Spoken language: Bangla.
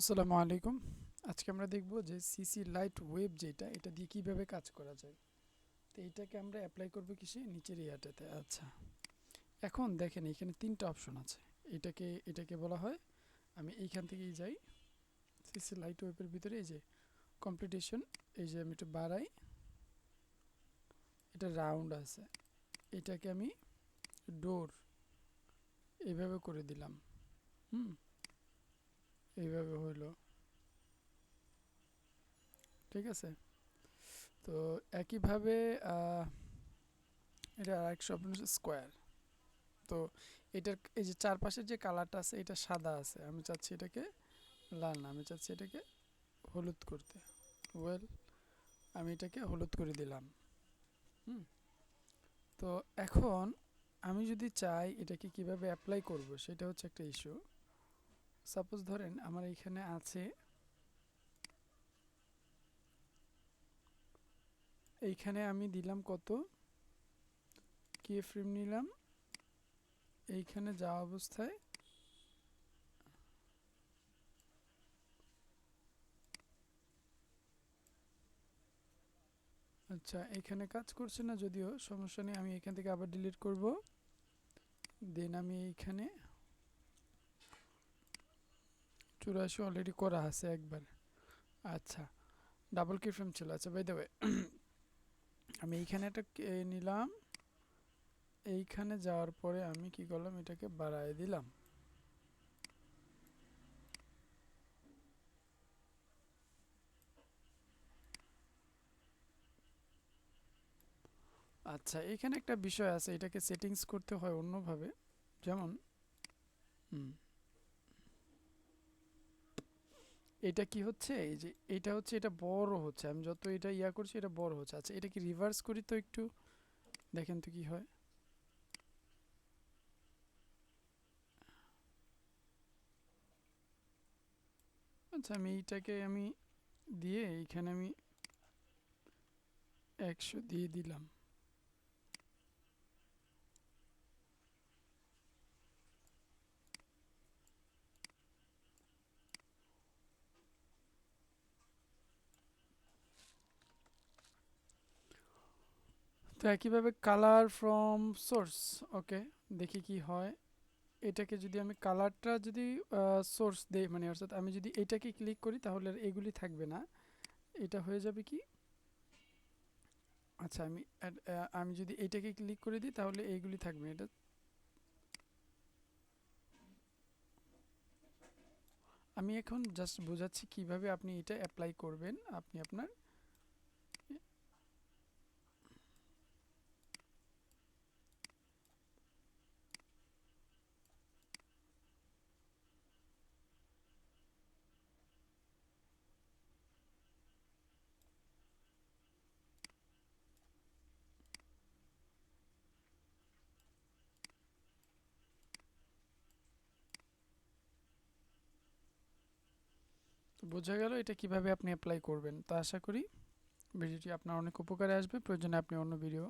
আসসালামু আলাইকুম। আজকে আমরা দেখব যে সিসি লাইট ওয়েব যেটা, এটা দিয়ে কীভাবে কাজ করা যায়। তো এইটাকে আমরা অ্যাপ্লাই করব কিসে? নিচের ইয়াটাতে আচ্ছা। এখন দেখেন, এখানে তিনটা অপশন আছে। এটাকে এটাকে বলা হয়, আমি এইখান থেকেই যাই। সিসি লাইট ওয়েবের ভিতরে এই যে কম্পিটিশন এই যে আমি একটু বাড়াই। এটা রাউন্ড আছে। এটাকে আমি ডোর এইভাবে করে দিলাম। হুম? এইভাবে হইল। ঠিক আছে? তো একইভাবে এটা শব্দ হচ্ছে স্কোয়ার তো এটার এই যে চারপাশের যে কালারটা আছে, এটা সাদা আছে। আমি চাচ্ছি এটাকে লাল না, আমি চাচ্ছি এটাকে হলুদ করতে। ওয়েল আমি এটাকে হলুদ করে দিলাম। হুম? তো এখন আমি যদি চাই এটাকে কীভাবে অ্যাপ্লাই করব, সেটা হচ্ছে একটা ইস্যু সাপোজ ধরেন আমার এইখানে আছে এইখানে আমি দিলাম কত? কে ফ্রেম নিলাম। এইখানে যাওয়া অবস্থায় আচ্ছা এখানে কাজ করছে না যদিও, সমস্যা নেই, আমি এখান থেকে আবার ডিলিট করব। দেন আমি এইখানে চুরাশি অলরেডি করা আছে একবার। আচ্ছা ডাবল কি ফ্রেম ছিল। আচ্ছা বাই দেবে আমি এইখানে একটা নিলাম। এইখানে যাওয়ার পরে আমি কি করলাম? এটাকে বাড়ায় দিলাম। আচ্ছা এখানে একটা বিষয় আছে। এটাকে সেটিংস করতে হয় অন্যভাবে। যেমন, হুম। এটা কি হচ্ছে? এই যে এটা হচ্ছে, এটা বড় হচ্ছে। আমি যত এটা ইয়া করছি, এটা বড় হচ্ছে। আচ্ছা এটা কি রিভার্স করি তো একটু? দেখেন তো কি হয়। আচ্ছা আমি এইটাকে আমি দিয়ে এইখানে আমি একশো দিয়ে দিলাম। তো একইভাবে কালার ফ্রম সোর্স ওকে দেখি কি হয়। এটাকে যদি আমি কালারটা যদি সোর্স দেই মানে অর্থাৎ আমি যদি এটাকে ক্লিক করি, তাহলে এগুলি থাকবে না। এটা হয়ে যাবে কি? আচ্ছা আমি আমি যদি এটাকে ক্লিক করে দিই, তাহলে এইগুলি থাকবে এটা আমি এখন জাস্ট বোঝাচ্ছি কীভাবে আপনি এটা অ্যাপ্লাই করবেন। আপনি আপনার বোঝা গেল এটা কীভাবে আপনি অ্যাপ্লাই করবেন। তো আশা করি ভিডিওটি আপনার অনেক উপকারে আসবে। প্রয়োজনে আপনি অন্য ভিডিও